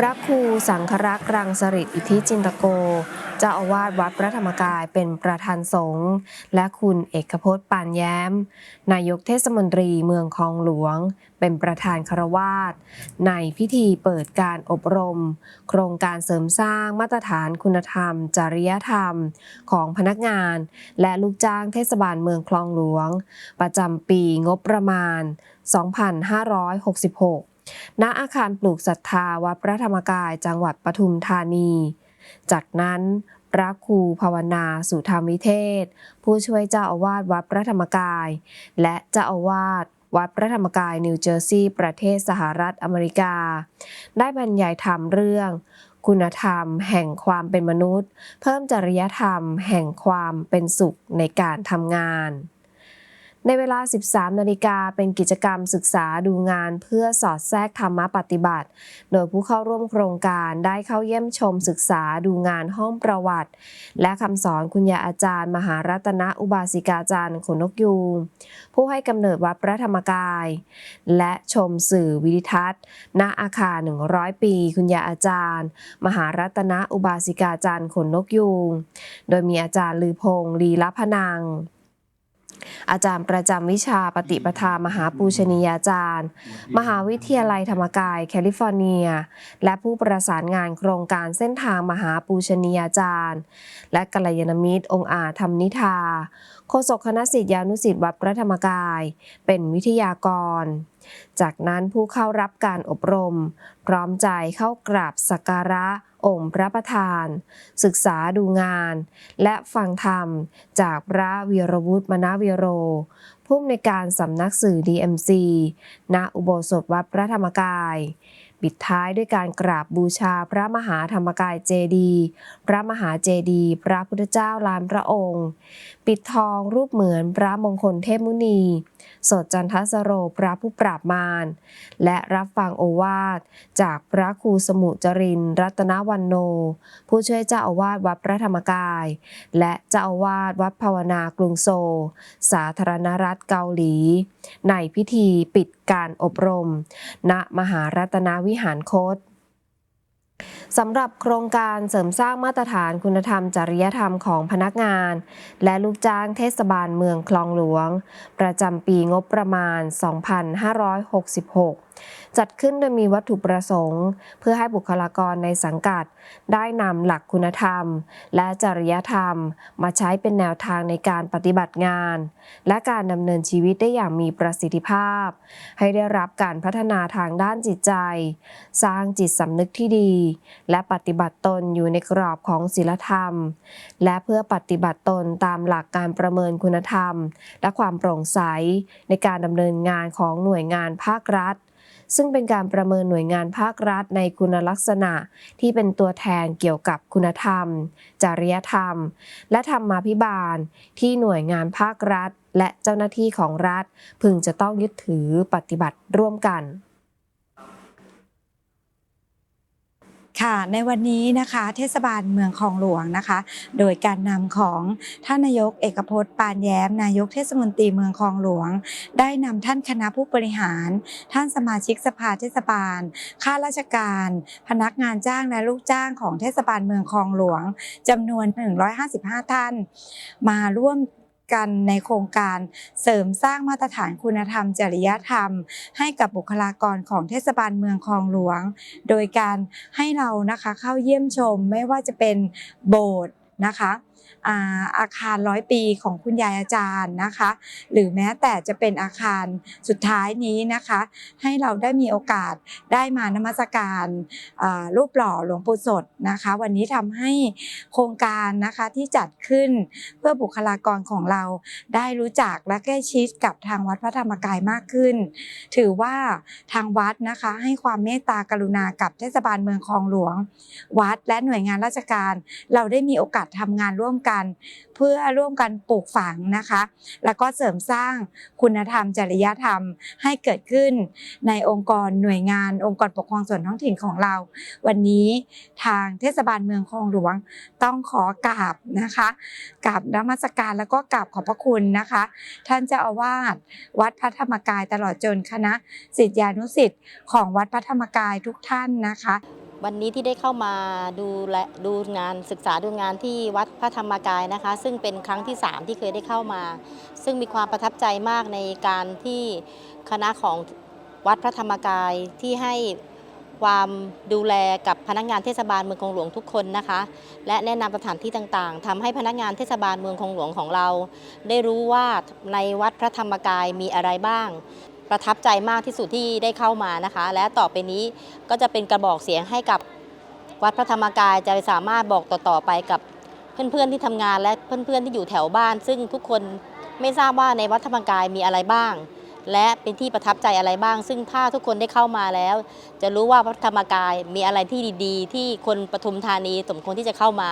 พระครูสังครักษ์รังสริตอิทธิจินตโก เจ้าอาวาสวัดพระธรรมกายเป็นประธานสงฆ์และคุณเอกพจน์ปานแย้ม นายกเทศมนตรีเมืองคลองหลวง เป็นประธานคารวาสในพิธีเปิดการอบรม โครงการเสริมสร้างมาตรฐานคุณธรรม จริยธรรม ของพนักงาน และลูกจ้างเทศบาลเมืองคลองหลวง ประจำปีงบประมาณ 2566 ณอาคารปลูกศรัทธาวัดพระธรรมกายจังหวัดปทุมธานี จากนั้นพระครูภาวนาสุธรรมวิเทศ ผู้ช่วยเจ้าอาวาสวัดพระธรรมกาย และเจ้าอาวาสวัดพระธรรมกายนิวเจอร์ซีย์ประเทศสหรัฐอเมริกา ได้บรรยายธรรมเรื่อง คุณธรรมแห่งความเป็นมนุษย์ เพิ่มจริยธรรมแห่งความเป็นสุขในการทำงาน ในเวลา 13 นาฬิกาเป็นกิจกรรมศึกษาดูงานเพื่อสอดแทรกธรรมปฏิบัติ โดยผู้เข้าร่วมโครงการได้เข้าเยี่ยมชมศึกษาดูงานห้องประวัติ และคำสอนคุณยาอาจารย์ มหารัตนอุบาสิกาจารย์ขนนกยูงผู้ให้กำเนิดวัดพระธรรมกาย และชมสื่อวิดิทัศน์ ณอาคาร 100 ปี คุณยาอาจารย์ มหารัตนอุบาสิกาจารย์ขนนกยูงโดยมีอาจารย์ลือพงศ์ลีละพนัง อาจารย์ประจำวิชาปฏิปทามหาปูชนียาจารย์ มหาวิทยาลัยธรรมกายแคลิฟอร์เนีย และผู้ประสานงานโครงการเส้นทางมหาปูชนียาจารย์ และกัลยาณมิตรองค์อาจธรรมนิทาโฆษกคณะศิษยานุศิษย์วัดพระธรรมกาย เป็นวิทยากร จากนั้นผู้เข้ารับการอบรม พร้อมใจเข้ากราบสักการะ องค์พระประธาน ศึกษาดูงาน และฟังธรรมจากพระวีรวุฒิมนาวีโรผู้อำนวยการสำนักสื่อ DMC ณอุโบสถวัดพระธรรมกาย ปิดท้ายด้วยการกราบบูชาพระมหาธรรมกายเจดี พระมหาเจดี พระพุทธเจ้าลานพระองค์ ปิดทองรูปเหมือนพระมงคลเทพมุนี สดจันทสโรพระผู้ปราบมาร และรับฟังโอวาท จากพระครูสมุจรินทร์รัตนวันโน ผู้ช่วยเจ้าอาวาสวัดพระธรรมกาย และเจ้าอาวาสวัดภาวนากรุงโซลสาธารณรัฐเกาหลี ในพิธีปิดการอบรม ณมหารัตนวหารโคตสำหรับโครงการเสริมสร้างมาตรฐานคุณธรรมจริยธรรมของพนักงาน และลูกจ้างเทศบาลเมืองคลองหลวง ประจำปีงบประมาณ 2566 จัดขึ้นโดยมีวัตถุประสงค์ เพื่อให้บุคลากรในสังกัด ได้นำหลักคุณธรรม และจริยธรรม มาใช้เป็นแนวทางในการปฏิบัติงาน และการดำเนินชีวิตได้อย่างมีประสิทธิภาพ ให้ได้รับการพัฒนาทางด้านจิตใจ สร้างจิตสำนึกที่ดี และปฏิบัติตนอยู่ในกรอบของศีลธรรม และเพื่อปฏิบัติตนตามหลักการประเมินคุณธรรม และความโปร่งใสในการดำเนินงานของหน่วยงานภาครัฐ ซึ่งเป็นการประเมินหน่วยงานภาครัฐในคุณลักษณะ ที่เป็นตัวแทนเกี่ยวกับคุณธรรม จริยธรรม และธรรมาภิบาล ที่หน่วยงานภาครัฐ และเจ้าหน้าที่ของรัฐ พึงจะต้องยึดถือปฏิบัติร่วมกัน ค่ะ ในวันนี้นะคะเทศบาลเมืองคลองหลวงนะคะ โดยการนำของท่านนายกเอกพจน์ปานแย้ม นายกเทศมนตรีเมืองคลองหลวง ได้นำท่านคณะผู้บริหาร ท่านสมาชิกสภาเทศบาล ข้าราชการ พนักงานจ้างและลูกจ้างของเทศบาลเมืองคลองหลวงจำนวน 155 ท่าน มาร่วม กันในโครงการเสริมสร้างมาตรฐานคุณธรรม จริยธรรม ให้กับบุคลากรของเทศบาลเมืองคลองหลวง โดยการให้เรานะคะเข้าเยี่ยมชมไม่ว่าจะเป็นโบสถ์นะคะอาอาคารร้อยปีของคุณยายอาจารย์นะคะ หรือแม้แต่จะเป็นอาคารสุดท้ายนี้นะคะ ให้เราได้มีโอกาสได้มานมัสการรูปหล่อหลวงปู่สดนะคะ วันนี้ทำให้โครงการนะคะที่จัดขึ้นเพื่อบุคลากรของเราได้รู้จักและใกล้ชิดกับทางวัดพระธรรมกายมากขึ้น ถือว่าทางวัดนะคะให้ความเมตตากรุณากับเทศบาลเมืองคลองหลวง วัดและหน่วยงานราชการ เราได้มีโอกาสทำงานร่วมกัน เพื่อร่วมกันปลูกฝังนะคะ แล้วก็เสริมสร้างคุณธรรม จริยธรรมให้เกิดขึ้นในองค์กรหน่วยงาน องค์กรปกครองส่วนท้องถิ่นของเรา วันนี้ทางเทศบาลเมืองคลองหลวงต้องขอกราบนะคะกราบนมัสการแล้วก็กราบขอบพระคุณนะคะ ท่านเจ้าอาวาสวัดพระธรรมกายตลอดจนคณะศิษยานุศิษย์ของวัดพระธรรมกายทุกท่านนะคะ วันนี้ที่ได้เข้ามาดูและดูงานศึกษาดูงานที่วัดพระธรรมกายนะคะ ซึ่งเป็นครั้งที่ 3 ที่เคยได้เข้ามา ซึ่งมีความประทับใจมากในการที่คณะของวัดพระธรรมกายที่ให้ความดูแลกับพนักงานเทศบาลเมืองคลองหลวงทุกคนนะคะ และแนะนำสถานที่ต่างๆทำให้พนักงานเทศบาลเมืองคลองหลวงของเรา ได้รู้ว่าในวัดพระธรรมกายมีอะไรบ้าง ประทับใจมากที่สุดที่ได้เข้ามานะคะ และต่อไปนี้ก็จะเป็นกระบอกเสียงให้กับวัดพระธรรมกายจะสามารถบอกต่อๆไปกับเพื่อนๆที่ทำงานและเพื่อนๆที่อยู่แถวบ้าน ซึ่งทุกคนไม่ทราบว่าในวัดธรรมกายมีอะไรบ้าง และเป็นที่ประทับใจอะไรบ้าง ซึ่งถ้าทุกคนได้เข้ามาแล้ว จะรู้ว่าวัดธรรมกายมีอะไรที่ดี ๆ ที่คนปทุมธานีสมควรที่จะเข้ามา